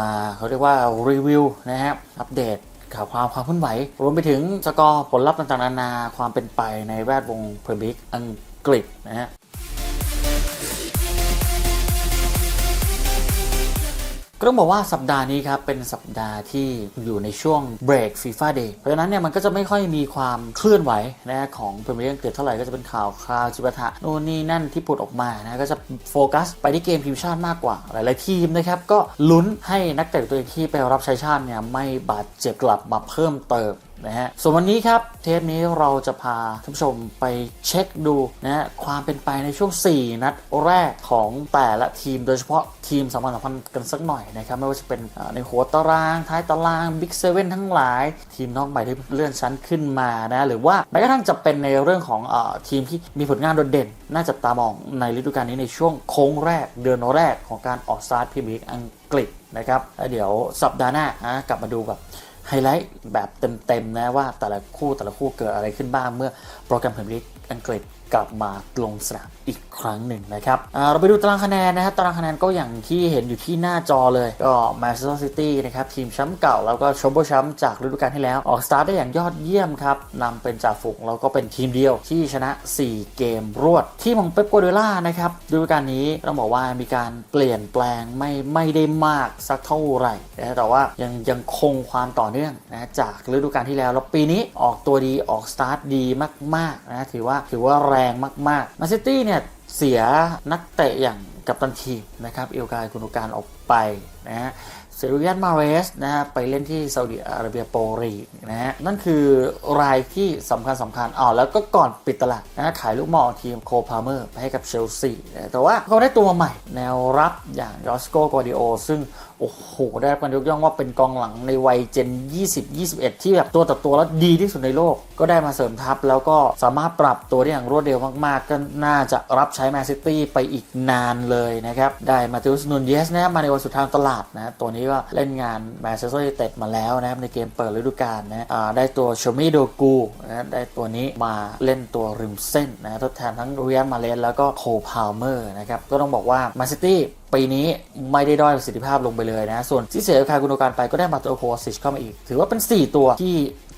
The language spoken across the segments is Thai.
มาเขาเรียกว่ารีวิวนะครับอัปเดตข่าวความความเคลื่อนไหว รวมไปถึงสกอร์ผลลัพธ์ต่างๆนานาความเป็นไปในแวดวงพรีเมียร์ลีกอังกฤษนะฮะ ก็ต้องบอกว่าสัปดาห์นี้ครับ เป็นสัปดาห์ที่อยู่ในช่วงเบรกฟีฟ่าเดย์เพราะฉะนั้นเนี่ยมันก็จะไม่ค่อยมีความเคลื่อนไหวนะของพรีเมียร์ลีกอังกฤษเท่าไหร่ก็จะเป็นข่าวคราวจิปะทะโน่นนี่นั่นที่ปลดออกมานะก็จะโฟกัสไปที่เกมทีมชาติมากกว่า หลาย ๆ ทีมนะครับ ก็ลุ้นให้นักเตะตัวเองที่ไปรับใช้ชาติเนี่ยไม่บาดเจ็บกลับมาเพิ่มเติมนะฮะ ส่วนวันนี้ครับ เทปนี้เราจะพาท่านผู้ชมไปเช็คดูนะฮะความเป็นไปในช่วง 4 นัดแรกของแต่ละทีม โดยเฉพาะทีมสำคัญสำคัญกันสักหน่อยนะครับ ไม่ว่าจะเป็นในหัวตาราง ท้ายตารางบิ๊กเซเว่นทั้งหลาย ทีมน้องใหม่ที่เลื่อนชั้นขึ้นมานะหรือว่าแม้กระทั่งจะเป็นในเรื่องของอทีมที่มีผลงานโดดเด่น น่าจับตามองในฤดูกาลนี้ในช่วงโค้งแรกเดือนแรกของการออกสตาร์ทพรีเมียร์ลีกอังกฤษนะครับเดี๋ยวสัปดาห์หน้านะกลับมาดูแบบ ไฮไลท์แบบเต็มๆนะว่าแต่ละคู่แต่ละคู่เกิดอะไรขึ้นบ้างเมื่อโปรแกรมพรีเมียร์ลีกอังกฤษ กลับมาลงสนามอีกครั้งหนึ่งนะครับเราไปดูตารางคะแนนนะครับตารางคะแนนก็อย่างที่เห็นอยู่ที่หน้าจอเลยก็แมนเชสเตอร์ซิตี้นะครับทีมแชมป์เก่าแล้วก็ชมโบแชมป์จากฤดูกาลที่แล้ว ออกสตาร์ทได้อย่างยอดเยี่ยมครับนำเป็นจ่าฝูงแล้วก็เป็นทีมเดียวที่ชนะ 4 เกมรวด ทีมของเป๊ปโกวร์ดล่านะครับฤดูกาลนี้ต้องบอกว่ามีการเปลี่ยนแปลงไม่ไม่ได้มากสักเท่าไหร่นะแต่ว่ายังยังคงความต่อเนื่องนะจากฤดูกาลที่แล้วแล้วปีนี้ออกตัวดีออกสตาร์ทดีมากๆนะถือว่าถือว่าแรงมากๆ มาซิตี้เนี่ยเสียนักเตะอย่างกัปตันทีมนะครับเอลกายกุนการออกไปนะฮะเซรูยันมาเรสนะฮะไปเล่นที่ซาอุดิอาระเบียโปรีนะฮะนั่นคือรายที่สำคัญสำคัญอ๋อแล้วก็ก่อนปิดตลาดนะขายลูกหมอทีมโคพาเมอร์ไปให้กับเชลซีแต่ว่าเขาได้ตัวใหม่แนวรับอย่างยอสโกกอดิโอซึ่งโอ้โห ได้รับการยกย่องว่าเป็นกองหลังในวัยเจน 20-21 ที่แบบตัวต่อตัวแล้วดีที่สุดในโลก ก็ได้มาเสริมทัพ แล้วก็สามารถปรับตัวได้อย่างรวดเร็วมาก ๆ ก็น่าจะรับใช้แมนซิตี้ไปอีกนานเลยนะครับ ได้มาติอุสนูนเยสนะมาในวันสุดท้ายตลาดนะ ตัวนี้ก็เล่นงานแมนเชสเตอร์ยูไนเต็ดมาแล้วนะครับ ในเกมเปิดฤดูกาลนะได้ตัวโชมิโดกูนะได้ตัวนี้มาเล่นตัวริมเส้นนะทดแทนทั้งเรียนมาเลนแล้วก็โคพาวเมอร์นะครับก็ต้องบอกว่าแมนซิตี้ ปีนี้ไม่ได้ด้อยประสิทธิภาพลงไปเลยนะ ส่วนที่เสียคากุนโดการไปก็ได้มาตัวโคสิชเข้ามาอีก ถือว่าเป็น 4 ตัวที่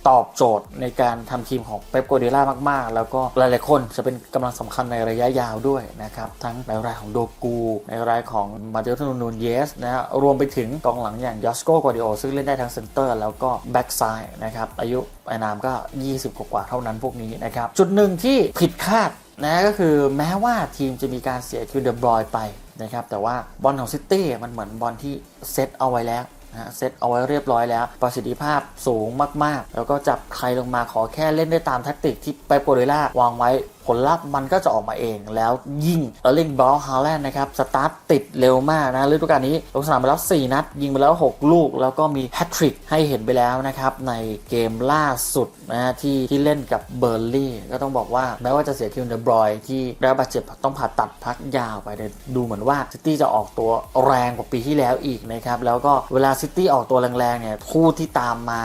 ตอบโจทย์ในการทำทีมของเป๊ปโกวาร์ดิโอล่ามาก ๆ แล้วก็หลาย ๆ คนจะเป็นกำลังสำคัญในระยะยาวด้วยนะครับ ทั้งในรายของโดกู ในรายของมาเตโอนูนูนเยสนะฮะรวมไปถึงกองหลังอย่างยอสโกกวาดิโอซึ่งเล่นได้ทั้งเซนเตอร์ แล้วก็แบ็กซ้ายนะครับ อายุไอนามก็ 20 กว่าเท่านั้นพวกนี้นะครับ จุดหนึ่งที่ผิดคาดนะก็คือแม้ว่าทีมจะมีการเสียคิวเดบรอยไป นะครับแต่ว่าบอลของซิตี้มันเหมือนบอลที่เซตเอาไว้แล้วนะเซตเอาไว้เรียบร้อยแล้ว ประสิทธิภาพสูงมากๆ แล้วก็จับใครลงมาขอแค่เล่นได้ตามแทคติกที่ไปโปรเดล่าวางไว้ ผลลัพธ์มันก็จะออกมาเองแล้วยิงเออร์ลิงบอลฮาแลนด์นะครับสตาร์ทติดเร็วมากนะฤดูกาลนี้ลงสนามไปแล้ว 4 นัด ยิงไปแล้ว 6 ลูก แล้วก็มีแฮตทริกให้เห็นไปแล้วนะครับ ในเกมล่าสุดนะฮะที่ที่เล่นกับเบอร์ลี่ก็ต้องบอกว่าแม้ว่าจะเสียคิวเดบรอยที่ได้บาดเจ็บต้องผ่าตัดพักยาวไปแต่ดูเหมือนว่าซิตี้จะออกตัวแรงกว่าปีที่แล้วอีกนะครับแล้วก็เวลาซิตี้ออกตัวแรงๆเนี่ยคู่ที่ตามมา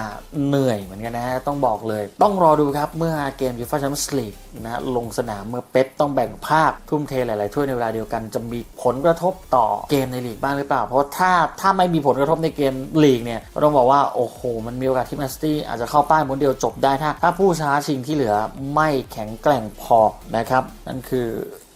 เหนื่อยเหมือนกันนะฮะต้องบอกเลย ต้องรอดูครับเมื่อเกมยูฟ่าแชมเปี้ยนส์ลีกนะลงสนามเมื่อเป๊ปต้องแบ่งภาคทุ่มเทหลาย ๆ ถ้วยในเวลาเดียวกันจะมีผลกระทบต่อเกมในลีกบ้างหรือเปล่า เพราะถ้าถ้าไม่มีผลกระทบในเกมลีกเนี่ยก็ต้องบอกว่าโอ้โห มันมีโอกาสที่แมนซิตี้อาจจะเข้าป้ายม้วนเดียวจบได้ถ้าถ้าผู้ช้าชิงที่เหลือไม่แข็งแกร่งพอนะครับนั่นคือ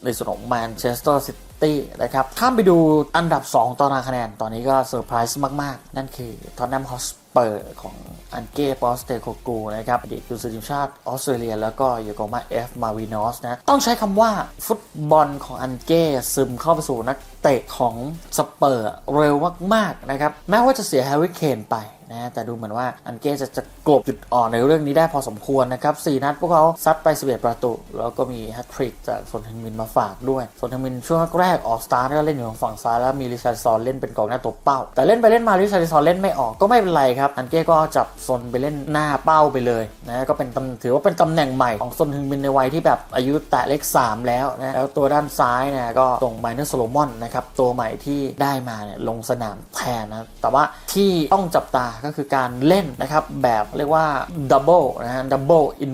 ในส่วนของแมนเชสเตอร์ซิตี้นะครับข้ามไปดูอันดับ 2ตารางคะแนนตอนนี้ก็เซอร์ไพรส์มาก ๆ นั่นคือทอนแนมฮอสเปอร์ของอันเก้ปอสเตโคกูนะครับอดีตกุนซือทีมชาติออสเตรเลีย แล้วก็โยโกมาเอฟมาวินอสนะ ต้องใช้คำว่าฟุตบอลของอันเก้ซึมเข้าไปสู่นักเตะของสเปอร์เร็วมาก ๆ นะครับ แม้ว่าจะเสียแฮร์รี่เคนไป นะแต่ดูเหมือนว่าอันเก้จะจะกลบจุดอ่อนในเรื่องนี้ได้พอสมควรนะครับ4นัดพวกเขาซัดไป 11 ประตู แล้วก็มีแฮตทริกจากสนทึงมินมาฝากด้วยสนทึงมินช่วงแรกออกสตาร์ทก็เล่นอยู่ทางฝั่งซ้ายแล้วมีริชาร์ดซอนเล่นเป็นกองหน้าตัวเป้า แต่เล่นไปเล่นมาริชาร์ดซอนเล่นไม่ออกก็ไม่เป็นไรครับอันเก้ก็จับซนไปเล่นหน้าเป้าไปเลยนะก็เป็นตถือว่าเป็นตำแหน่งใหม่ของซนทึงมินในวัยที่แบบอายุแตะเลข 3 แล้วนะแล้วตัวด้านซ้ายเนี่ยก็ส่งไมเนอร์โซโลมอนนะครับตัวใหม่ที่ได้มาเนี่ยลงสนามแทนนะแต่ว่าที่ต้องจับตาก็คือการเล่นนะครับแบบเรียกว่าดับเบิลนะฮะดับเบิลอิ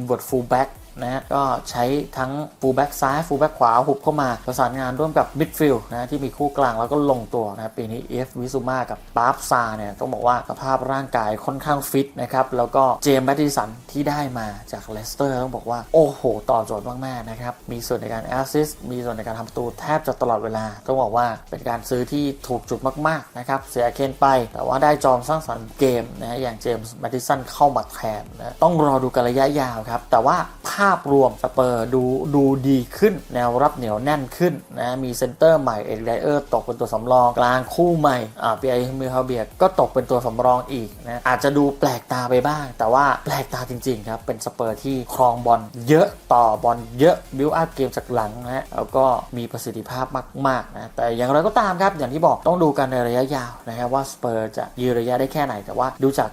นเวอร์ตฟูลแบ็กนะฮะก็ใช้ทั้งฟูลแบ็กซ้ายฟูลแบ็กขวาหุบเข้ามา ประสานงานร่วมกับมิดฟิลด์นะที่มีคู่กลางแล้วก็ลงตัวนะปีนี้เอฟวิซูมากับปาร์ฟซาเนี่ยต้องบอกว่าสภาพร่างกายค่อนข้างฟิตนะครับแล้วก็เจมส์แบตติสันที่ได้มาจากเลสเตอร์ต้องบอกว่าโอ้โหต่อโจทย์มากๆนะครับมีส่วนในการแอสซิสมีส่วนในการทำประตูแทบจะตลอดเวลาต้องบอกว่าเป็นการซื้อที่ถูกจุดมากๆนะครับเสียเคนไป แต่ว่าได้จอมสร้างสรรค์เกมนะอย่างเจมส์แมตติสันเข้ามาแทนนะต้องรอดูกันระยะยาวครับแต่ว่าภาพาพรวมสเปอร์ดูดูดีขึ้น แนวรับเหนียวแน่นขึ้นนะมีเซนเตอร์ใหม่เอ็กไดเออร์ตกเป็นตัวสำรอง กลางคู่ใหม่อ่าปีไอมิฮาเบียก็ตกเป็นตัวสำรองอีกนะอาจจะดูแปลกตาไปบ้าง แต่ว่าแปลกตาจริงๆครับเป็นสเปอร์ที่ครองบอลเยอะต่อบอลเยอะบิวอัพเกมจากหลังนะแล้วก็มีประสิทธิภาพมากๆนะแต่อย่างไรก็ตามครับอย่างที่บอกต้องดูกันในระยะยาวนะครับว่าสเปอร์จะยืนระยะได้แค่ไหนแต่ว่าดูจาก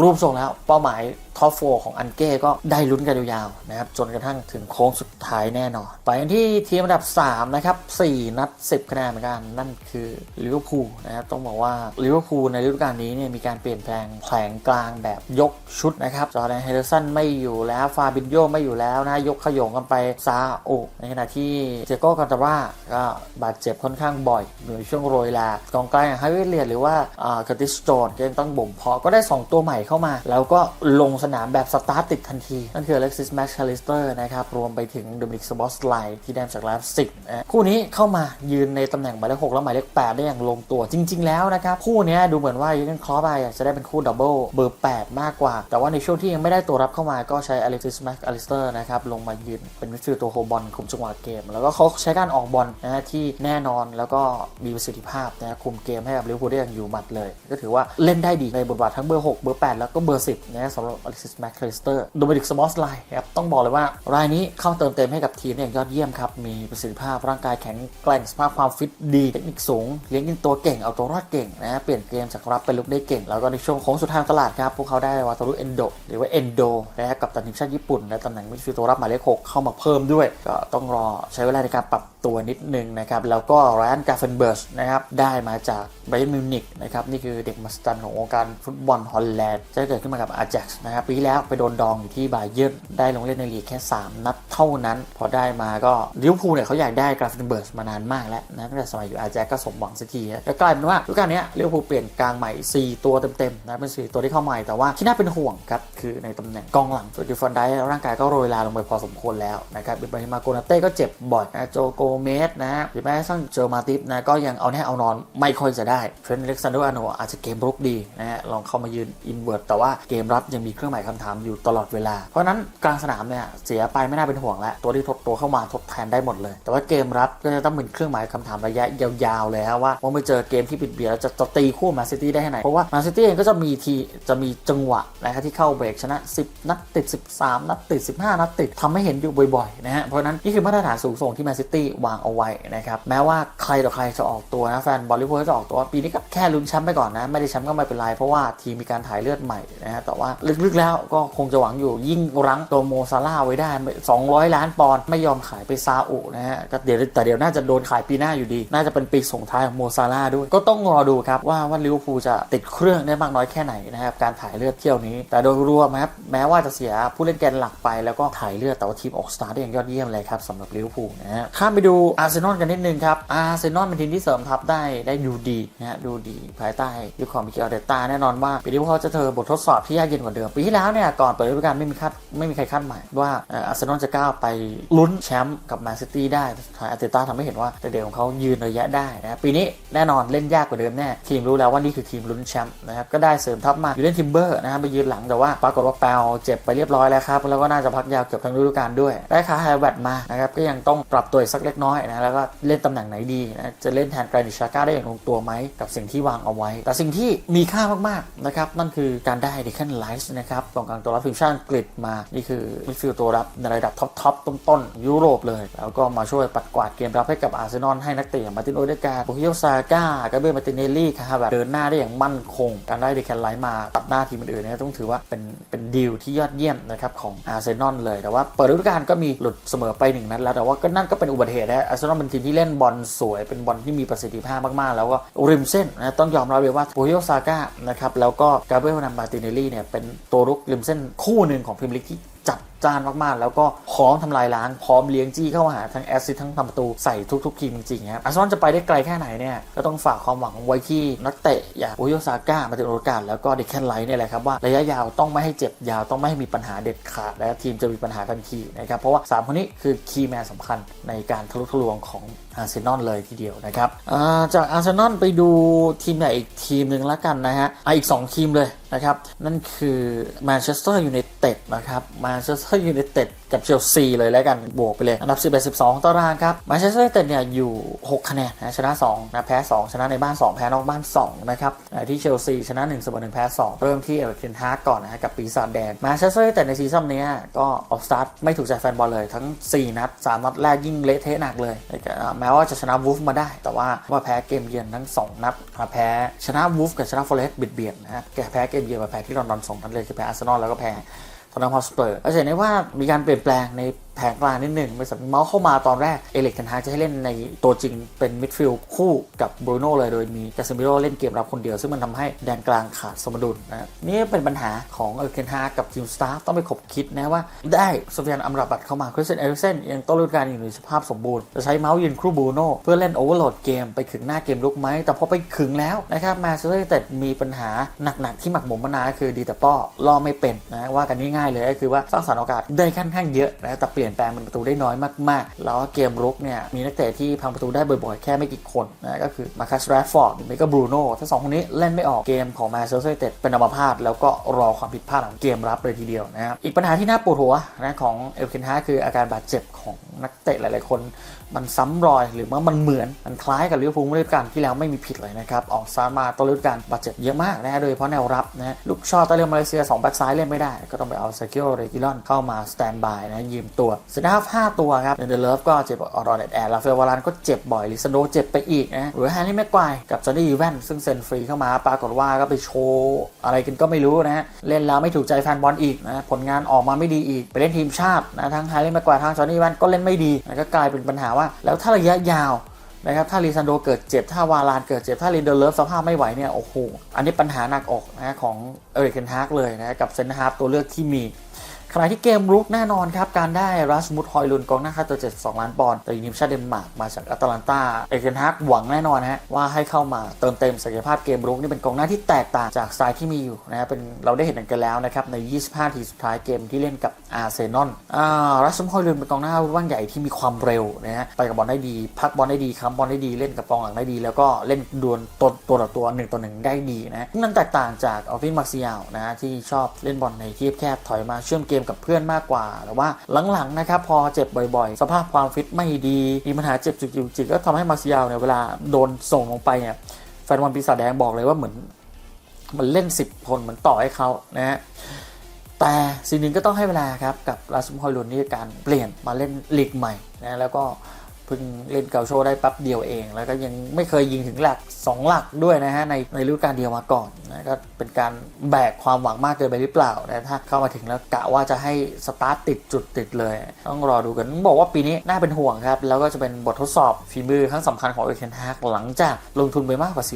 รูปทรงแล้วเป้าหมายท็อปโฟของอันเก้ก็ได้ลุ้นกันยาวๆนะครับ จนกระทั่งถึงโค้งสุดท้ายแน่นอน ไปกันที่ทีมอันดับ 3 นะครับ 4 นัด 10คะแนนเหมือนกันนั่นคือลิเวอร์พูลนะครับ ต้องบอกว่าลิเวอร์พูลในฤดูกาลนี้เนี่ยมีการเปลี่ยนแปลงแผงกลางแบบยกชุดนะครับ จอร์แดนเฮเดอร์สันไม่อยู่แล้วฟาบินโยไม่อยู่แล้วนะยกขยงกันไปซาโอในขณะที่เจโก้กอนตาร่าก็บาดเจ็บค่อนข้างบ่อยในช่วงโรยลากองกลางอย่างไฮเวเลียหรือว่าอ่าเคอร์ติสโจนก็ยังต้องบ่มเพาะก็ได้ 2 ตัวใหม่เข้ามา แล้วก็ลงสนามแบบสตาร์ทติดทันที นั่นคือ Alexis Max c a l i s t e r นะครับ รวมไปถึงโดมินิกสบอสไลที่ได้จากไลฟ์สิกนะคู่นี้เข้ามายืนในตำแหน่งหมายเลข6และหมายเลข8ได้อย่างลงตัวจริง ๆ แล้วนะครับ คู่นี้ดูเหมือนว่ายูเกนคลอปอยากจะได้เป็นคู่ดับเบิลเบอร์ 8 มากกว่า แต่ว่าในช่วงที่ยังไม่ได้ตัวรับเข้ามาก็ใช้ Alexis Max c a l i s t e r นะครับลงมายืนเป็นมิดฟิลด์ตัวโฮบอลคุมจังหวะเกม แล้วก็เขาใช้การออกบอลนะที่แน่นอนแล้วก็มีประสิทธิภาพนะคุมเกมให้กับลิเวอร์พูลได้อย่างอยู่หมัดเลย ก็ถือว่าเล่นได้ดีในบทบาททั้งเบอร์ 6 เบอร์ 8แล้วก็เบอร์ 10นะสำหรับ Alexis Max c a l i s t e r โดมินิกสมอสไลครับต้องบอกเลยว่ารายนี้เข้าเติมเต็มให้กับทีมเนี่ยอย่างยอดเยี่ยมครับ มีประสิทธิภาพร่างกายแข็งแกร่งสภาพความฟิตดี เทคนิคสูง เลี้ยงยิงตัวเก่งเอาตัวรอดเก่งนะเปลี่ยนเกมจากรับเป็นลุกได้เก่ง แล้วก็ในช่วงโค้งสุดท้างตลาดครับพวกเขาได้วาตารุเอนโดหรือว่าเอนโดนะกับตันทีมชาติญี่ปุ่นในตำแหน่งมิดฟิลด์ตัวรับหมายเลข6เข้ามาเพิ่มด้วย ก็ต้องรอใช้เวลาในการปรับตัวนิดนึงนะครับแล้วก็ไรอันกาเฟนเบิร์สนะครับได้มาจากไบเ e นมิวนิกนะครับนี่คือเด็กมาสตันของวงการฟุตบอลฮอลแลนด์จะเกิดขึ้นมากับอา a x นะครับปีแล้วไปโดนดองอยู่ที่บาเยิร์นได้ลงเล่นในลีกแค่ 3 นัดเท่านั้น พอได้มาก็ลิเวอร์พูลเนี่ยเขาอยากได้กราฟเฟนเบิร์สมานานมากแล้วนะตั้งแต่สมัยอยู่อา a x ก็สมหวังสักทีนะแล้วกลายเป็นว่าทุกการนี้ลิเวอร์พูลเปลี่ยนกลางใหม่ 4 ตัวเต็มๆนะเป็น4ตัวที่เข้าใหม่แต่ว่าที่น่าเป็นห่วงครับคือในตำแหน่งกองหลังส่วดิฟอนได้ร่างกายก็โรยลาลงไปพอสมควรแล้วนะครับอิบราฮิมาโกนาเต้ก็เจ็บบ่อยนะโจโกเมสนะหรือแม้กระทั่งเจอมาติฟนะก็ยังเอาแน่เอานอนไม่ค่อยจะได้เทรนต์เล็กซานโดอาโนอาจจะเกมรุกดีนะฮะลองเข้ามายืนอินเวิร์ตแต่ว่าเกมรับยังมีเครื่องหมายคำถามอยู่ตลอดเวลา เพราะนั้นกลางสนามเนี่ยเสียไปไม่น่าเป็นห่วงแล้วตัวที่ทดตัวเข้ามาทดแทนได้หมดเลย แต่ว่าเกมรับก็จะต้องเป็นเครื่องหมายคำถามระยะยาวๆเลยฮะว่าว่าไปเจอเกมที่ปิดเบียร์แล้วจะตีคู่มาซิตี้ได้ไหนเพราะว่ามาซิตี้เองก็จะมีทีจะมีจังหวะนะครับที่เข้าเบรกชนะ 10 นัดติด 13 นัดติด 15 นัดติดทำให้เห็นอยู่บ่อยๆนะฮะเพราะนั้นนี่คือมาตรฐานสูงส่งที่แมนซิตี้วางเอาไว้นะครับแม้ว่าใครต่อใครจะออกตัวนะแฟนบอลลิเวอร์จะออกตัวปีนี้ก็แค่ลุ้นแชมป์ไปก่อนนะไม่ได้แชมป์ก็ไม่เป็นไรเพราะว่าทีมมีการถ่ายเลือดใหม่นะฮะแต่ว่าลึกๆแล้วก็คงจะหวังอยู่ยิ่งรั้งตัวโมซาร่าไว้ได้ 200 ล้านปอนด์ไม่ยอมขายไปซาอุนะฮะก็เดี๋ยวแต่เดี๋ยวน่าจะโดนขายปีหน้าอยู่ดี น่าจะเป็นปีส่งท้ายของโมซาร่าด้วย ก็ต้องรอดูครับว่าว่าลิเวอร์พูลจะติดเครื่องได้มากน้อยแค่ไหนนะครับการถ่ายเลือดเที่ยวนี้ แต่โดยรวมครับแม้ว่าจะเสียผู้เล่นแกนหลักไปแล้วก็ถ่ายเลือดแต่ว่าทีมออกสตาร์ได้อย่างยอดเยี่ยมเลยครับสำหรับลิเวอร์พูลนะฮะข้ามไปดูอาร์เซนอลกันนิดนึงครับอาร์เซนอลเป็นทีมที่เสริมทัพได้ได้ดูดีนะฮะดูดีภายใต้ยุคของมิเกลเดต้าแน่นอนว่าปีนี้พวกเขาจะเอ บททดสอบที่ยากเย็นกว่าเดิม ปีที่แล้วเนี่ยก่อนเปิดฤดูกาลไม่มีคาดไม่มีใครคาดหมายว่าอาร์เซนอลจะก้าวไปลุ้นแชมป์กับแมนซิตี้ได้ทางอาร์เตต้าทำให้เห็นว่าเด็กของเขายืนระยะได้นะปีนี้แน่นอนเล่นยากกว่าเดิมแน่ทีมรู้แล้วว่านี่คือทีมลุ้นแชมป์นะครับก็ได้เสริมทัพมาอยู่เล่นทิมเบอร์นะครับไปยืนหลังแต่ว่าปรากฏว่าแปลเจ็บไปเรียบร้อยแล้วครับแล้วก็น่าจะพักยาวเกือบทั้งฤดูกาลด้วย ได้คาไฮแวตมานะครับก็ยังต้องปรับตัวสักเล็กน้อยนะแล้วก็เล่นตำแหน่งไหนดีนะจะเล่นแทนแกรนิชาก้าได้อย่างลงตัวไหมกับสิ่งที่วางเอาไว้ แต่สิ่งที่มีค่ามากๆนะครับนั่นคือการได้ดิคันไลส์นะครับกองกลางตัวรับทีมชาติอังกฤษมา นี่คือมิดฟิลด์ตัวรับในระดับท็อปๆต้นๆยุโรปเลย แล้วก็มาช่วยปัดกวาดเกมรับให้กับอาร์เซนอลให้นักเตะมาตินโอเดกาโบฮิโอซาก้ากาเบรมาตินเนลลี่คาแบบเดินหน้าได้อย่างมั่นคง การได้ดิคันไลส์มาตัดหน้าทีมอื่นๆเนี่ยต้องถือว่าเป็นเป็นดีลที่ยอดเยี่ยมนะครับของอาร์เซนอลเลยแต่ว่าเปิดฤดูกาลก็มีหลุดเสมอไปหนึ่งนัดแล้วแต่ว่าก็นั่นก็เป็นอุบัติเหตุนะอาร์เซนอลเป็นทีมที่เล่นบอลสวยเป็นบอลที่มีประสิทธิภาพมากๆ แล้วก็ริมเส้นนะต้องยอมรับเลยว่าโบฮิโอซาก้านะครับแล้วก็กาเบรมาร์ตินเนลลี่เนี่ยเป็นตัวรุกริมเส้นคู่หนึ่งของพรีเมียร์ลีกที่จัดจ้านมากๆ แล้วก็พร้อมทำลายล้าง พร้อมเลี้ยงจี้เข้ามาหาทั้งแอสซิตทั้งทำประตูใส่ทุกๆทีมจริงๆครับอาร์เซนอลจะไปได้ไกลแค่ไหนเนี่ย ก็ต้องฝากความหวังไว้ที่นักเตะอย่างโอโยซาก้ามาติโอรการแล้วก็เด็กแคนไลท์เนี่ยแหละครับว่าระยะยาวต้องไม่ให้เจ็บยาวต้องไม่ให้มีปัญหาเด็ดขาดและทีมจะมีปัญหาทันทีนะครับเพราะว่าสามคนนี้คือคีย์แมนสำคัญในการทะลุทะลวงของ อาร์เซนอลเลยทีเดียวนะครับาจากอาร์เซนอลไปดูทีมใหญ่อีกทีมหนึ่งแล้วกันนะฮะอะอีก 2 ทีมเลยนะครับ นั่นคือแมนเชสเตอร์ยูไนเต็ดนะครับแมนเชสเตอร์ยูไนเต็ด กับเชลซีเลยแล้วกันบวกไปเลย อันดับ 11 12ตารางครับแมนเชสเตอร์ยูไนเต็ดเนี่ยอยู่ 6 คะแนนนะชนะ2นะแพ้ 2 ชนะในบ้าน 2 แพ้นอกบ้าน 2 นะครับที่เชลซีชนะ1เสมอ1แพ้ 2 เริ่มที่เอเวอร์เทนฮาร์กก่อนนะกับปีศาจแดงแมนเชสเตอร์ยูไนเต็ดในซีซั่นนี้ก็ออกสตาร์ทไม่ถูกใจแฟนบอลเลยทั้ง 4 นัด 3 นัดแรกยิ่งเละเทะหนักเลยแม้ว่าจะชนะวูฟมาได้ แต่ว่าว่าแพ้เกมเยือนทั้ง 2 นัดแพ้ชนะวูฟกับชนะฟอเรสต์เบียดๆนะฮะแกแพ้เกมเยือนมาแพ้ที่ลอนดอนสองนัดเลยคือแพ้อาร์เซนอลแล้วก็แพ้ ทอนนัมฮอสเปอร์ก็จะเห็นได้ว่ามีการเปลี่ยนแปลงใน ผงกลางนิดหนึ่งไปสัมเมาส์เข้ามาตอนแรก เอเล็กเทนฮาจะให้เล่นในตัวจริงเป็นมิดฟิลด์คู่กับบรูโน่เลยโดยมีกาซิมิโร่เล่นเกมรับคนเดียว ซึ่งมันทำให้แดนกลางขาดสมดุลนะนี่เป็นปัญหาของเอเล็กเทนฮากับทีมสตาฟต้องไปขบคิดนะว่าได้โซเฟียนอัมราบัตเข้ามาคริสเซนเอริกเซนยังต้นฤดูกาลอยู่ในสภาพสมบูรณ์จะใช้เมาส์ยืนครู่บรูโน่เพื่อเล่นโอเวอร์โหลดเกมไปขึงหน้าเกมลุกไหมแต่พอไปขึงแล้วนะครับมาเชสเตอร์แต่มีปัญหาหนักๆที่หมักหมมมานานก็คือดีแต่ป้อล่อไม่เป็นนะว่ากันง่ายๆเลยก็คือว่าสร้างสรรค์โอกาสได้ค่อนข้างเยอะนะแต่เปลี่ยนแปลงเป็นประตูได้น้อยมากๆ แล้วเกมรุกเนี่ยมีนักเตะที่พังประตูได้บ่อยๆ แค่ไม่กี่คนนะก็คือมาคัสแรฟฟอร์ดหรือไม่ก็บรูโน่ทั้งสองคนนี้เล่นไม่ออกเกมของมาเชสเตอร์เต็ดเป็นอัมพาตแล้วก็รอความผิดพลาดของเกมรับเลยทีเดียวนะครับอีกปัญหาที่น่าปวดหัวนะของเอลเคนฮาคืออาการบาดเจ็บของ นักเตะหลาย ๆ คน มันซ้ำรอยหรือว่ามันเหมือนมันคล้ายกับลิเวอร์พูลเมื่อฤดูกาลที่แล้วไม่มีผิดเลยนะครับออกซาร์มาต้นฤดูกาลบาดเจ็บเยอะมากนะฮะโดยเฉพาะแนวรับนะลูกชอตตะเลียมาเลเซีย2แบ็กซ้ายเล่นไม่ได้ ก็ต้องไปเอาเซกิโอเรกิลอนเข้ามาสแตนบายนะยืมตัวเซนต์ห้าตัวครับเดนเลิฟก็เจ็บออรอเนตแอร์ลาเฟลวาลานก็เจ็บบ่อยลิซาโดเจ็บไปอีกนะหรือแฮร์รี่แม็กควายกับจอร์ดี้อีแวนซึ่งเซ็นฟรีเข้ามาปรากฏว่าก็ไปโชว์อะไรกันก็ไม่รู้นะฮะเล่นแล้วไม่ถูกใจแฟนบอลอีกนะผลงานออกมาไม่ดีอีกไปเล่นทีมชาตินะทั้งแฮร์รี่แม็กควายทั้งจอร์ดี้อีแวนก็เล่นไได้ดีนะก็กลายเป็นปัญหาว่า แล้วถ้าระยะยาวนะครับถ้าลีซันโดเกิดเจ็บ ถ้าวาลานเกิดเจ็บ ถ้าลินเดอร์เลิฟสภาพไม่ไหวเนี่ยโอ้โหอันนี้ปัญหาหนักอกนะของเอริกเคนฮากเลยนะกับเซนต์ฮาร์ตัวเลือกที่มี ขณะที่เกมรุกแน่นอนครับ การได้รัสมุดฮอยลุนกองหน้าค่าตัว 72 ล้านปอนด์แต่ทีมชาเดนมาร์กมาจากอัตแลนตาเอริกนฮากหวังแน่นอนฮะว่าให้เข้ามาเติมเต็มศักยภาพเกมรุกนี่เป็นกองหน้าที่แตกต่างจากสไตล์ที่มีอยู่นะเป็นเราได้เห็นกันแล้วนะครับใน 25 ทีสุดท้ายเกมที่เล่นกับอาร์เซนอลอ่ารัสมุดฮอยลุนเป็นกองหน้าว่างใหญ่ที่มีความเร็วนะฮะไปกับบอลได้ดี พักบอลได้ดีค้ำบอลได้ดีเล่นกับกองหลังได้ดี แล้วก็เล่นดวลตัวตัวต่อตัวหนึ่งต่อหนึ่งได้ดีนะนั่นแตกต่างจากออฟฟินมาร์เซียลนะฮะที่ชอบเล่นบอลในที่แคบถอยมาเชื่อมเกมกับเพื่อนมากกว่าแต่ว่าหลังๆนะครับพอเจ็บบ่อยๆ สภาพความฟิตไม่ดี มีปัญหาเจ็บจุกจิกก็ทำให้มาเซียลเนี่ยเวลาโดนส่งลงไปเนี่ยแฟนบอลปีศาจแดงบอกเลยว่าเหมือนมันเล่น 10 คนเหมือนต่อให้เขานะฮะแต่สิ่งหนึ่งก็ต้องให้เวลาครับกับลาซุมฮอยลุนนี่การเปลี่ยนมาเล่นลีกใหม่นะแล้วก็ พิ่งเล่นเกาโชได้แป๊บเดียวเอง แล้วก็ยังไม่เคยยิงถึงหลัก 2 หลักด้วยนะฮะในในฤดูกาลเดียวมาก่อนนะก็เป็นการแบกความหวังมากเกินไปหรือเปล่านะถ้าเข้ามาถึงแล้วกะว่าจะให้สตาร์ทติดจุดติดเลย ต้องรอดูกันบอกว่าปีนี้น่าเป็นห่วงครับ แล้วก็จะเป็นบททดสอบฝีมือครั้งสำคัญของเอเคนฮากหลังจากลงทุนไปมากกว่า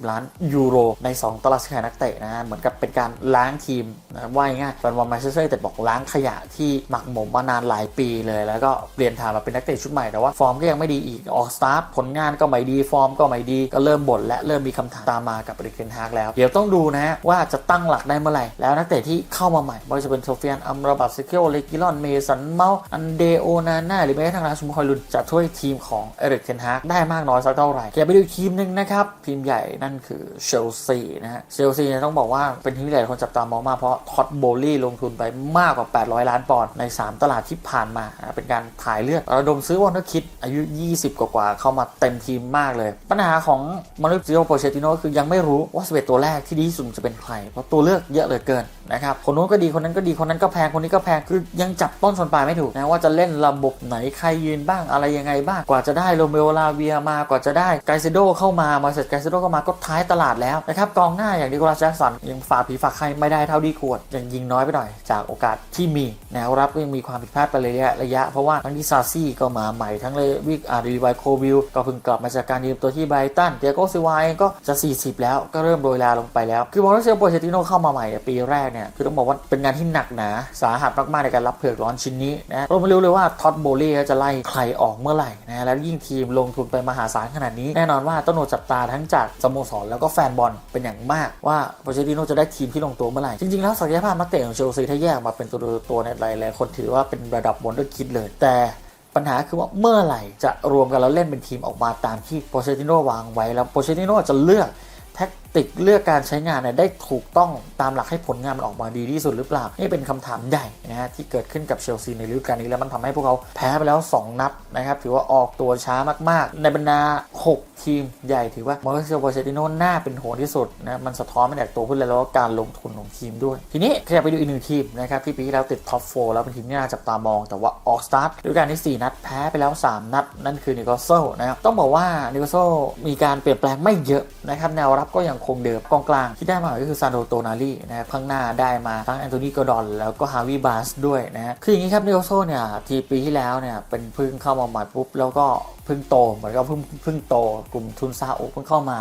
450 ล้านยูโร ใน 2 ตลาดซื้อขายนักเตะนะฮะเหมือนกับเป็นการล้างทีมนะว่ายง่ายแฟนบอลแมนเชสเตอร์แต่บอกล้างขยะที่หมักหมมมานานหลายปีเลย แล้วก็เปลี่ยนฐานมาเป็นนักเตะชุดใหม่แต่ว่าฟอร์มก็ยังไม่ดีอีกออกสตาร์ทผลงานก็ไม่ดีฟอร์มก็ไม่ดีก็เริ่มบ่นและเริ่มมีคำถามตามมากับเอริกเคนฮากแล้ว เดี๋ยวต้องดูนะว่าจะตั้งหลักได้เมื่อไหร่ แล้วนักเตะที่เข้ามาใหม่ไม่ว่าจะเป็นโซเฟียนอัมราบัตสเกลเลกิลอนเมสันเมาอันเดโอนาน่าหรือแม้กระทั่งราชุมคอยลุนจะช่วยทีมของเอริกเทนฮากได้มากน้อยสักเท่าไหร่เดี๋ยวไปดูทีมหนึ่งนะครับทีมใหญ่นั่นคือเชลซีนะฮะเชลซีเนี่ยต้องบอกว่าเป็นทีมที่หลายคนจับตามองมากเพราะท็อตโบลี่ลงทุนไปมากกว่า 800 ล้านปอนด์ใน 3 ตลาดที่ผ่านมา เป็นการถ่ายเลือดระดมซื้อวอนเนอร์คิดอายุ 20 กว่าๆเข้ามาเต็มทีมมากเลย ปัญหาของมาริโอโปเชติโนคือยังไม่รู้ว่า11ตัวแรกที่ดีที่สุดจะเป็นใคร เพราะตัวเลือกเยอะเหลือเกินนะครับคนนู้นก็ดีคนนั้นก็ดีคนนั้นก็แพงคนนี้ก็แพงคือยังจับต้นชนปลายไม่ถูกนะว่าจะเล่นระบบไหนใครยืนบ้างอะไรยังไงบ้างกว่าจะได้โรเมโอลาเวียมากว่าจะได้ไกเซโดเข้ามามาเสร็จไกเซโดเข้ามาก็ท้ายตลาดแล้วนะครับกองหน้าอย่างดิโกลาแจ็คสันยังฝากผีฝากใครไม่ได้เท่าที่ควรยังยิงน้อยไปหน่อยจากโอกาสที่มีแนวรับก็ยังมีความผิดพลาดไประยะระยะเพราะว่าทั้งดิซาซี่ก็มาใหม่ทั้งเลวิกอารีไวโควิลก็เพิ่งกลับมาจากการยืมตัวที่ไบรตันเตียโกซิวาเองก็จะ 40 แล้วก็เริ่มโรยลาลงไปแล้ว คือบอลเซลโปเชติโนเข้ามาใหม่ปีแรกเนี่ยคือต้องบอกว่าเป็นงานที่หนักหนาสาหัสมากๆในการรับเผือกร้อนชิ้นนี้นะเราไม่รู้เลยว่าท็อตโบลี่จะไล่ใครออกเมื่อไหร่นะแล้วยิ่งทีมลงทุนไปมหาศาลขนาดนี้ แน่นอนว่าต้องโดนจับตาทั้งจากสโมสรแล้วก็แฟนบอลเป็นอย่างมากว่าโปเชติโนจะได้ทีมที่ลงตัวเมื่อไหร่จริงๆแล้วศักยภาพนักเตะของเชลซีถ้าแยกมาเป็นตัวตัวในหลายๆคนถือว่าเป็นระดับวอนเดอร์คิดเลยแต่ ปัญหาคือว่าเมื่อไหร่จะรวมกันแล้วเล่นเป็นทีมออกมาตามที่โปเชติโนวางไว้แล้วโปเชติโนจะเลือกแท็ก ติกเลือกการใช้งานเนี่ยได้ถูกต้องตามหลักให้ผลงานมันออกมาดีที่สุดหรือเปล่า นี่เป็นคำถามใหญ่นะฮะที่เกิดขึ้นกับเชลซีในฤดูกาลนี้แล้วมันทำให้พวกเขาแพ้ไปแล้ว 2 นัดนะครับถือว่าออกตัวช้ามากๆ ในบรรดา 6 ทีมใหญ่ถือว่ามอร์เซลโปเชติโนน่าเป็นห่วงที่สุดนะมันสะท้อนมาจากตัวผู้เล่นแล้วก็การลงทุนของทีมด้วย ทีนี้ขยับไปดูอีกหนึ่งทีมนะครับที่ปีที่แล้วติดท็อปโฟแล้วเป็นทีมที่น่าจับตามอง แต่ว่าออกสตาร์ทฤดูกาลที่4นัดแพ้ไปแล้ว 3 นัด นั่นคือนิโคลเซลนะครับต้องบอกว่านิโคลเซลมีการเปลี่ยนแปลงไม่เยอะนะครับแนวรับก็ยังคงเดิมกองกลางที่ได้มาก็คือซานโดโตนารีนะครับข้างหน้าได้มาทั้งแอนโทนีกอร์ดอนแล้วก็ฮาวิบาสด้วยนะฮะคืออย่างนี้ครับนิโคโซเนี่ยทีปีที่แล้วเนี่ยเป็นเพิ่งเข้ามาใหม่ปุ๊บแล้วก็เพิ่งโตเหมือนกับเพิ่งเพิ่งโตกลุ่มทุนซาอุเพิ่งเข้ามา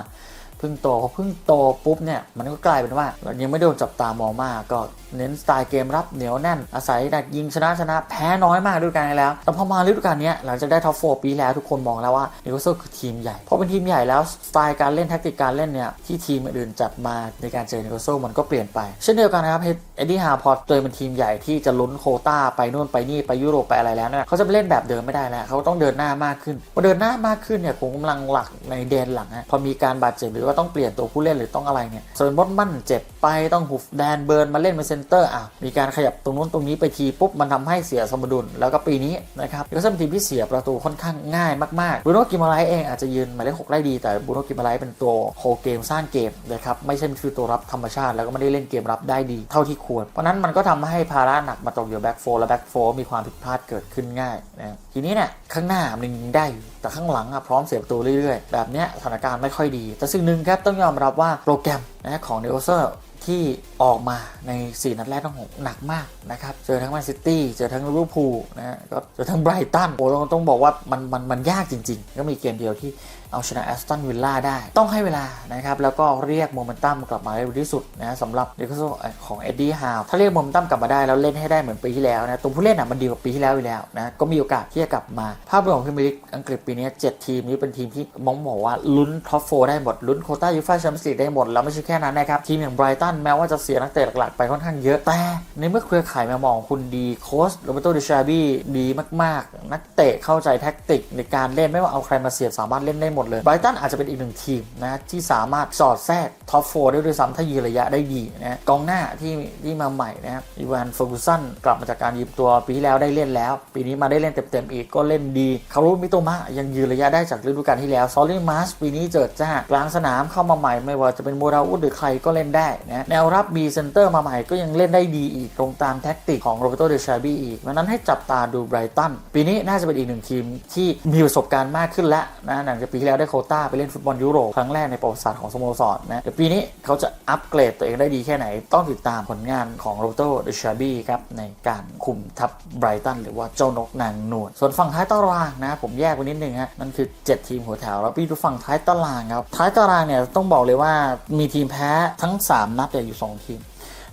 พิ่งโตพอเพิ่งโตปุ๊บเนี่ยมันก็กลายเป็นว่ายังไม่โดนจับตามองมากก็เน้นสไตล์เกมรับเหนียวแน่น อาศัยดักยิงชนะชนะแพ้น้อยมากฤดูกาลที่แล้ว แต่พอมาฤดูกาลนี้หลังจากได้ท็อปโฟปีแล้วทุกคนมองแล้วว่านิโคลเซลคือทีมใหญ่พอเป็นทีมใหญ่แล้วสไตล์การเล่นแท็กติกการเล่นเนี่ยที่ทีมอื่นจัดมาในการเจอนิโคลเซลมันก็เปลี่ยนไป เช่นเดียวกันนะครับเอ็ดดี้ฮาพอเจอเป็นทีมใหญ่ที่จะลุ้นโคต้าไปนู่นไปนี่ไปยุโรปไปอะไรแล้วเนี่ยเขาจะไปเล่นแบบเดิมไม่ได้แล้วเขาต้องเดินหน้ามากขึ้นพอเดินหน้ามากขึ้นเนี่ยผมกำลังหลักในแดนหลังฮะพอมีการบาดเจ็บหรือว่าต้องเปลี่ยนตัวผู้เล่นหรือต้องอะไรเนี่ยส่วนบอสมันเจ็บไปต้องหุบแดนเบิร์นมาเล่นเป็นเซนเตอร์อะมีการขยับตรงนู้นตรงนี้ไปทีปุ๊บมันทำให้เสียสมดุล แล้วก็ปีนี้นะครับก็เป็นทีมที่เสียประตูค่อนข้างง่ายมากๆบูโน่กิมาไลเองอาจจะยืนหมายเลขหกได้ดีแต่บูโน่กิมาไลเป็นตัวโฮเกมสร้างเกมนะครับไม่ใช่คือตัวรับธรรมชาติแล้วก็ไม่ได้เล่นเกมรับได้ดีเท่าที่ควร เพราะนั้นมันก็ทำให้ภาระหนักมาตกอยู่แบ็กโฟและแบ็กโฟมีความผิดพลาดเกิดขึ้นง่ายนะทีนี้เนี่ยข้างหน้ามันยิงได้อยู่ แต่ข้างหลังอะพร้อมเสียประตูเรื่อยๆ แบบเนี้ยสถานการณ์ไม่ค่อยดี แต่สิ่งหนึ่งครับต้องยอมรับว่าโปรแกรมนะของเนโอเซอร์ที่ออกมาใน 4 นัดแรกต้องหนักมากนะครับ เจอทั้งแมนซิตี้ เจอทั้งลิเวอร์พูลนะก็เจอทั้งไบรตันโอ้ต้องต้องบอกว่ามันมันมันยากจริง ๆ ก็มีเกมเดียวที่ เอาชนะแอสตันวิลล่าได้ ต้องให้เวลานะครับ แล้วก็เรียกโมเมนตัมกลับมาได้เร็วที่สุดนะสำหรับเดคโซของเอ็ดดี้ฮาวถ้าเรียกโมเมนตัมกลับมาได้แล้วเล่นให้ได้เหมือนปีที่แล้วนะตัวผู้เล่นอะมันดีกว่าปีที่แล้วอยู่แล้วนะก็มีโอกาสที่จะกลับมา ภาพรวมของพรีเมียร์ลีกอังกฤษปีนี้7ทีมนี้เป็นทีมที่มองบอกว่าลุ้นท็อปโฟได้หมดลุ้นโคต้ายูฟ่าแชมเปี้ยนส์ลีกได้หมดแล้วไม่ใช่แค่นั้นนะครับทีมอย่างไบรตันแม้ว่าจะเสียนักเตะหลักๆไปค่อนข้างเยอะแต่ในเมื่อเครือข่ายแมวมองของคุณดีโค้ชโรเบโตเดชาบี้ดีมาก ๆ นักเตะเข้าใจแท็กติกในการเล่นไม่ว่าเอาใครมาเสียบสามารถเล่นได้หมดเลยไบรตันอาจจะเป็นอีกหนึ่งทีมนะที่สามารถสอดแทรกท็อปโฟได้ด้วยซ้ำถ้ายืนระยะได้ดีนะกองหน้าที่ที่มาใหม่นะครับอีวานเฟอร์กูสันกลับมาจากการยืมตัวปีที่แล้วได้เล่นแล้ว ปีนี้มาได้เล่นเต็มๆอีกก็เล่นดีคารุมิโตมะยังยืนระยะได้จากฤดูกาลที่แล้วซอลลี่มาสปีนี้เจิดจ้ากลางสนามเข้ามาใหม่ไม่ว่าจะเป็นโมราอุดหรือใครก็เล่นได้นะแนวรับมีเซนเตอร์มาใหม่ก็ยังเล่นได้ดีอีกตรงตามแท็กติกของโรเบโตเดชาบีอีกเพราะฉะนั้นให้จับตาดูไบรตันปีนี้น่าจะเป็นอีกหนึ่งทีมที่มีประสบการณ์มากขึ้นแล้วนะหลังจากปีที่แล้วได้โคต้าไปเล่นฟุตบอลยุโรปครั้งแรกในประวัติศาสตร์ของสโมสรนะเดี๋ยวปีนี้เขาจะอัปเกรดตัวเองได้ดีแค่ไหน ต้องติดตามผลงานของโรเบโตเดชาบีครับในการคุมทัพไบรตันหรือว่าเจ้านกนางนวลส่วนฝั่งท้ายตารางนะผมแยกไว้นิดนึงฮะนั่นคือ 7 ทีมหัวแถวแล้วพี่ดูฝั่งท้ายตารางครับท้ายตารางเนี่ยต้องบอกเลยว่ามีทีมแพ้ทั้ง 3 นัดเนี่ยอยู่ 2 ทีม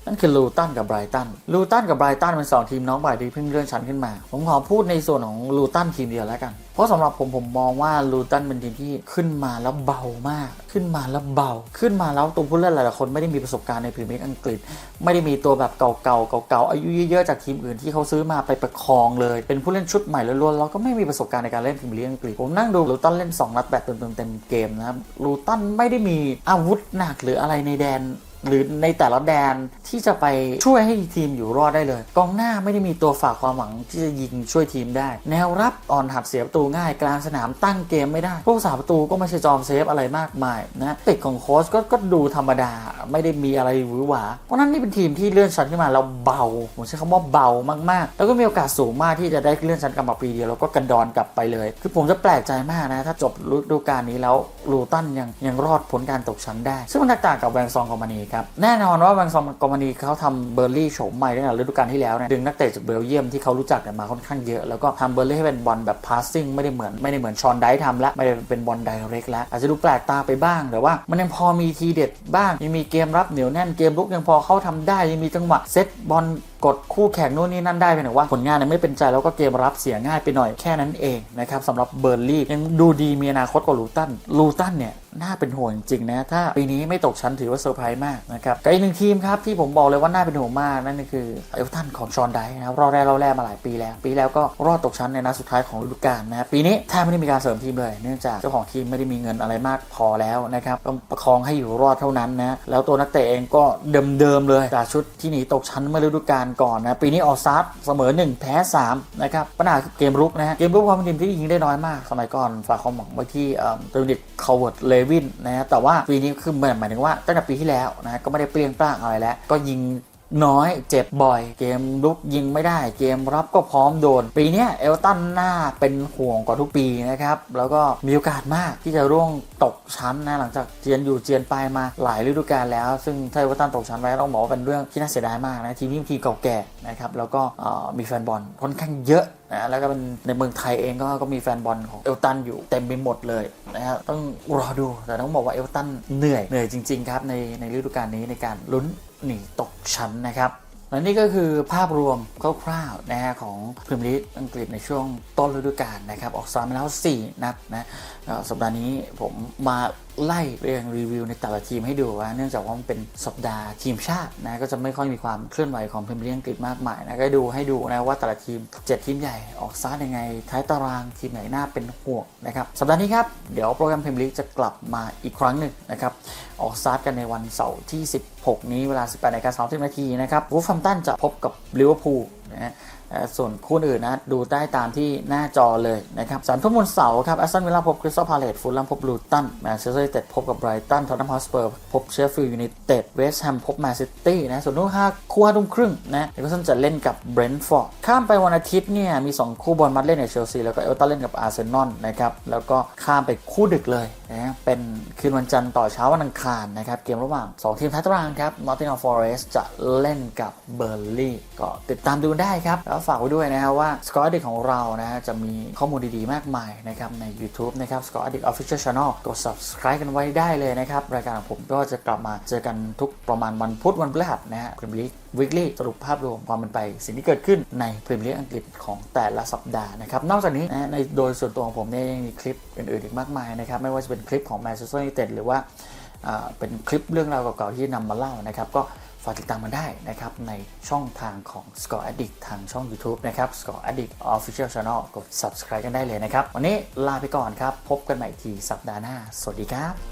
นั่นคือลูตันกับไบรตันลูตันกับไบรตันเป็นสองทีมน้องใหม่ที่เพิ่งเลื่อนชั้นขึ้นมา ผมขอพูดในส่วนของลูตันทีมเดียวแล้วกัน เพราะสำหรับผมผมมองว่าลูตันเป็นทีมที่ขึ้นมาแล้วเบามาก ขึ้นมาแล้วเบา ขึ้นมาแล้วตัวผู้เล่นหลายๆคนไม่ได้มีประสบการณ์ในพรีเมียร์ลีกอังกฤษ ไม่ได้มีตัวแบบเก่าๆเก่าๆอายุเยอะๆจากทีมอื่นที่เขาซื้อมาไปประคองเลย เป็นผู้เล่นชุดใหม่ล้วนๆแล้วก็ไม่มีประสบการณ์ในการเล่นพรีเมียร์ลีกอังกฤษผมนั่งดูลูตันเล่นสองนัดแบบเต็มๆเกมนะครับลูตันไม่ได้มีอาวุธหนักหรืออะไรในแดน หรือในแต่ละแดนที่จะไปช่วยให้ทีมอยู่รอดได้เลย กองหน้าไม่ได้มีตัวฝากความหวังที่จะยิงช่วยทีมได้ แนวรับอ่อนหัดเสียประตูง่ายกลางสนามตั้งเกมไม่ได้ พวกสาประตูก็ไม่ใช่จอมเซฟอะไรมากมายนะติดของโค้ชก็ก็ดูธรรมดาไม่ได้มีอะไรหวือหวา เพราะนั้นนี่เป็นทีมที่เลื่อนชั้นขึ้นมาแล้วเบาผมใช้คำว่าเบามากๆ แล้วก็มีโอกาสสูงมากที่จะได้เลื่อนชั้นกลับมาปีเดียวแล้วก็กระดอนกลับไปเลย คือผมจะแปลกใจมากนะ ถ้าจบฤดูกาลนี้แล้วลูตันยังยังรอดพ้นการตกชั้นได้ ซึ่งมันแตกต่างกับแวงซองคอมมานีครับแน่นอนว่าแวงซองกอมานีเขาทำเบอร์ลี่โฉมใหม่ตั้งแต่ฤดูกาลที่แล้วเนี่ยดึงนักเตะจากเบลเยียมที่เขารู้จักเนี่ยมาค่อนข้างเยอะแล้วก็ทำเบอร์ลี่ให้เป็นบอลแบบพาสซิ่งไม่ได้เหมือนไม่ได้เหมือนชอนไดทำล้วไม่ได้เป็นบอลไดเรกแล้วอาจจะดูแปลกตาไปบ้าง แต่ว่ามันยังพอมีทีเด็ดบ้างยังมีเกมรับเหนียวแน่นเกมลุกยังพอเข้าทำได้ยังมีจังหวะเซตบอลกดคู่แข่งโน่นนี่นั่นได้เพียงแต่ว่าผลงานเนี่ยไม่เป็นใจแล้วก็เกมรับเสียง่ายไปหน่อยแค่นั้นเองนะครับสำหรับเบอร์ลี่ยังดูดีมีอนาคตกว่าลูตันลูตันเนี่ย น่าเป็นห่วงจริงๆนะ ถ้าปีนี้ไม่ตกชั้นถือว่าเซอร์ไพรส์มากนะครับกับอีกหนึ่งทีมครับที่ผมบอกเลยว่าน่าเป็นห่วงมาก นั่นก็คือเอลตันของชอนไดนะครับรอดแรกรอดแรกมาหลายปีแล้ว ปีแล้วก็รอดตกชั้นในนัดสุดท้ายของฤดูกาลนะปีนี้แทบไม่ได้มีการเสริมทีมเลย เนื่องจากเจ้าของทีมไม่ได้มีเงินอะไรมากพอแล้วนะครับต้องประคองให้อยู่รอดเท่านั้นนะแล้วตัวนักเตะเองก็เดิมๆเลยจากชุดที่หนีตกชั้นเมื่อฤดูกาลก่อนนะปีนี้ออกซัดเสมอ 1 แพ้3นะครับปัญหาคือเกมรุกนะฮะเกมรุกความเป็นทีมที่ยิงได้น้อยมาก สมัยก่อนฝากความหวังไว้ที่เดวิดคาร์เวิร์ดเลวินนะแต่ว่าปีนี้คือหมายถึงว่าตั้งแต่ปีที่แล้วนะก็ไม่ได้เปลี่ยนแปลงอะไรแล้ว ก็ยิง น้อยเจ็บบ่อยเกมลุกยิงไม่ได้ เกมรับก็พร้อมโดน ปีนี้เอลตันหน่าเป็นห่วงกว่าทุกปีนะครับ แล้วก็มีโอกาสมากที่จะร่วงตกชั้นนะหลังจากเจียนอยู่เจียนไปมาหลายฤดูกาลแล้ว ซึ่งถ้าเอลตันตกชั้นไปต้องบอกว่าเป็นเรื่องที่น่าเสียดายมากนะทีมนี้ทีเก่าแก่นะครับแล้วก็มีแฟนบอลค่อนข้างเยอะนะแล้วก็เป็นในเมืองไทยเองก็ก็มีแฟนบอลของเอลตันอยู่เต็มไปหมดเลยนะครับต้องรอดูแต่ต้องบอกว่าเอลตันเหนื่อยเหนื่อยจริงๆครับในในฤดูกาลนี้ในการลุ้น หนีตกชั้นนะครับและนี่ก็คือภาพรวมคร่าวๆนะฮะของพรีเมียร์ลีกอังกฤษในช่วงต้นฤดูกาลนะครับ ออกซ้อมมาแล้ว 4 นัดนะสัปดาห์นี้ผมมาไล่เรียงรีวิวในแต่ละทีมให้ดูว่า เนื่องจากว่ามันเป็นสัปดาห์ทีมชาตินะก็จะไม่ค่อยมีความเคลื่อนไหวของพรีเมียร์ลีกอังกฤษมากมายนะก็ดูให้ดูนะว่าแต่ละทีม 7 ทีมใหญ่ออกซ้ายยังไง ท้ายตารางทีมไหนน่าเป็นห่วงนะครับสัปดาห์นี้ครับเดี๋ยวโปรแกรมพรีเมียร์ลีกจะกลับมาอีกครั้งหนึ่งนะครับออกสตาร์กันในวันเสาร์ที่ 16 นี้เวลา 18นาฬิกา30นาทีนะครับวูฟแฮมตันจะพบกับลิเวอร์พูลนะฮะเอ่อ ส่วนคู่อื่นนะดูได้ตามที่หน้าจอเลยนะครับสามทุ่มวันเสาร์ครับแอสตันวิลล่าพบคริสตัลพาเลตฟูลแลมพบลูตันแมนเชสเตอร์ยูไนเต็ดพบกับไบรตันทอตแนมฮอสเปอร์พบเชฟฟิลด์ยูไนเต็ดเวสต์แฮมพบแมนซิตี้นะส่วนคู่ห้าคู่ห้าทุ่มครึ่งนะเอเวอร์ตันจะเล่นกับเบรนท์ฟอร์ดข้ามไปวันอาทิตย์เนี่ยมี 2 คู่บอลมัดเล่นกับเชลซีแล้วก็เอลตันเล่นกับอาร์เซนอลนะครับแล้วก็ข้ามไปคู่ดึกเลยนะเป็นคืนวันจันทร์ต่อเช้าวันอังคารนะครับเกมระหว่าง 2 ทีมท้ายตารางครับนอตติง h ัมฟอเรสต์จะเล่นกับเบอร์ลี่ก็ติดตามดูได้ครับแล้วฝากไว้ด้วยนะครับว่า Score Addict ของเรานะฮะจะมีข้อมูลดีๆ มากมายนะครับใน YouTube นะครับ Score Addict Official Channel กด subscribe กันไว้ได้เลยนะครับ รายการของผมก็จะกลับมาเจอกันทุกประมาณวันพุธวันพฤหัสนะฮะ Premier League Weekly สรุปภาพรวมความเป็นไป สิ่งที่เกิดขึ้นใน Premier League อังกฤษของแต่ละสัปดาห์นะครับ นอกจากนี้นะในโดยส่วนตัวของผมเนี่ยยังมีคลิปอื่นๆอีกมากมายนะครับไม่ว่าจะเป็นคลิปของ Manchester United หรือว่าอ่าเป็นคลิปเรื่องราวเก่าๆที่นำมาเล่านะครับก็ ฝากติดตามมาได้นะครับในช่องทางของ Score Addict ทางช่อง YouTube นะครับ Score Addict Official Channel กด subscribe กันได้เลยนะครับ วันนี้ลาไปก่อนครับ พบกันใหม่ทีสัปดาห์หน้า สวัสดีครับ